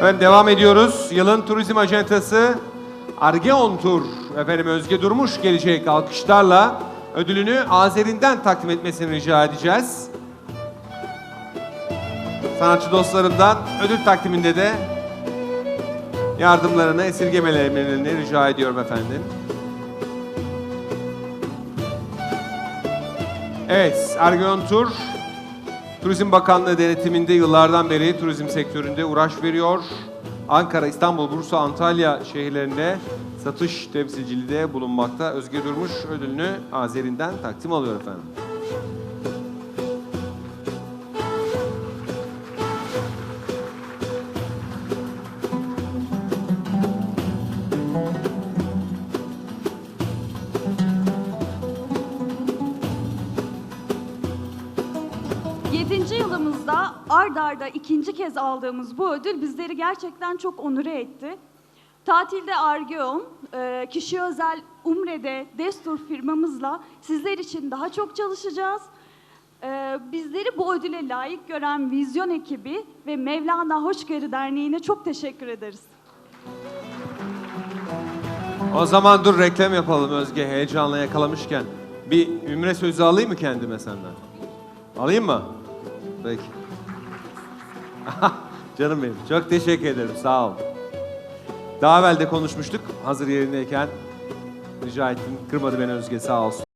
Evet devam ediyoruz. Yılın turizm acentası Argeon Tur. Efendim Özge Durmuş gelecek alkışlarla ödülünü Azeri'nden takdim etmesini rica edeceğiz. Sanatçı dostlarımdan ödül takdiminde de yardımlarını esirgemelerini rica ediyorum efendim. Evet, Argeon Tur Turizm Bakanlığı denetiminde yıllardan beri turizm sektöründe uğraş veriyor. Ankara, İstanbul, Bursa, Antalya şehirlerinde satış temsilciliği de bulunmakta. Özge Durmuş ödülünü Azeri'nden takdim alıyor efendim. Yedinci yılımızda ard arda ikinci kez aldığımız bu ödül bizleri gerçekten çok onure etti. Tatilde Argeon, e, kişi özel Umre'de Destur firmamızla sizler için daha çok çalışacağız. E, Bizleri bu ödüle layık gören Vizyon ekibi ve Mevlana Hoşgörü Derneği'ne çok teşekkür ederiz. O zaman dur reklam yapalım Özge heyecanla yakalamışken. Bir ümre sözü alayım mı kendime senden? Alayım mı? Peki. Canım benim çok teşekkür ederim sağ ol. Daha evvel de konuşmuştuk hazır yerindeyken. Rica ettim kırmadı beni Özge sağ olsun.